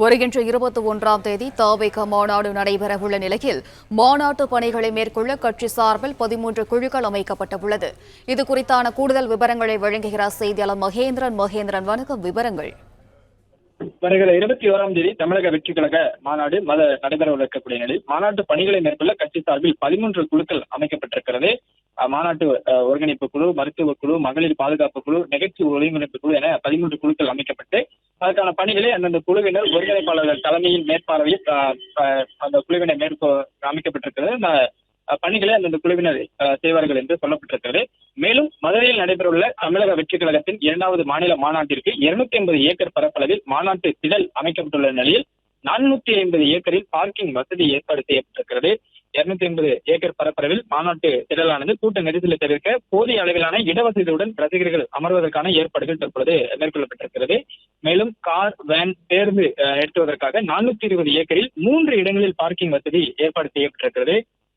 வருகின்ற இருபத்தி ஒன்றாம் தேதி தாவேக மாநாடு நடைபெறவுள்ள நிலையில் மாநாட்டு பணிகளை மேற்கொள்ள கட்சி சார்பில் பதிமூன்று குழுக்கள் அமைக்கப்பட்டுள்ளது. இது குறித்தான கூடுதல் விவரங்களை வழங்குகிறார் செய்தியாளர் மகேந்திரன். மகேந்திரன் வணக்கம். விவரங்கள். வருகிற இருபத்தி ஓராம் தேதி தமிழக வெற்றி கழக மாநாடு மத நடைபெறவிருக்கக்கூடிய நிலையில் மாநாட்டு பணிகளை மேற்கொள்ள கட்சி சார்பில் பதிமூன்று குழுக்கள் அமைக்கப்பட்டிருக்கிறது. மாநாட்டு ஒருங்கிணைப்பு குழு மருத்துவ குழு மகளிர் பாதுகாப்பு குழு நிகழ்ச்சி ஒருங்கிணைப்பு குழு என பதிமூன்று குழுக்கள் அமைக்கப்பட்டு அதற்கான பணிகளை அந்தந்த குழுவினர் ஒருங்கிணைப்பாளர்கள் தலைமையின் மேற்பார்வையில் அந்த குழுவினர் மேற்கொ அமைக்கப்பட்டிருக்கிறது. அந்த பணிகளை அந்தந்த குழுவினர் செய்வார்கள் என்று சொல்லப்பட்டிருக்கிறது. மேலும் மதுரையில் நடைபெறவுள்ள தமிழக வெற்றி கழகத்தின் இரண்டாவது மாநில மாநாட்டிற்கு இருநூத்தி ஐம்பது ஏக்கர் பரப்பளவில் மாநாட்டு திடல் அமைக்கப்பட்டுள்ள நிலையில் நானூத்தி ஐம்பது ஏக்கரில் பார்க்கிங் வசதி ஏற்பாடு செய்யப்பட்டிருக்கிறது. இருநூத்தி ஐம்பது ஏக்கர் பரப்பளவில் மாநாட்டு திடலானது கூட்ட நெரிசலை தவிர்க்க போதிய அளவிலான இடவசதியுடன் ரசிகர்கள் அமர்வதற்கான ஏற்பாடுகள் தற்பொழுது மேற்கொள்ளப்பட்டிருக்கிறது. மேலும் கார் வேன் பேருந்து நிறுத்துவதற்காக நானூத்தி இருபது ஏக்கரில் மூன்று இடங்களில் பார்க்கிங் வசதி ஏற்பாடு செய்யப்பட்டிருக்கிறது.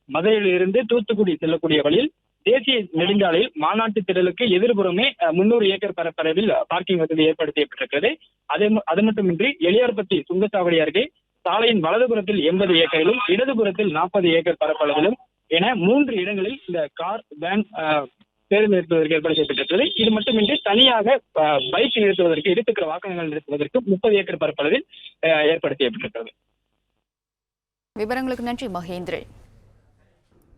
மதுரையிலிருந்து தூத்துக்குடி செல்லக்கூடிய வழியில் தேசிய நெடுஞ்சாலையில் மாநாட்டு திடலுக்கு எதிர்புறமே முன்னூறு ஏக்கர் பரப்பளவில் பார்க்கிங் வசதி ஏற்படுத்தப்பட்டிருக்கிறது. அதே அது மட்டுமின்றி எளியார்பட்டி சுங்கச்சாவடி அருகே சாலையின் வலதுபுறத்தில் எண்பது ஏக்கரிலும் இடதுபுறத்தில் நாற்பது ஏக்கர் பரப்பளவிலும் என மூன்று இடங்களில் இந்த கார் வேன் பேருந்து நிறுத்துவதற்கு ஏற்பாடு செய்யப்பட்டிருக்கிறது. இது மட்டுமின்றி தனியாக பைக் நிறுத்துவதற்கு இருசக்கர வாகனங்கள் நிறுத்துவதற்கு முப்பது ஏக்கர் பரப்பளவில் அஹ், விவரங்களுக்கு நன்றி மகேந்திரன்.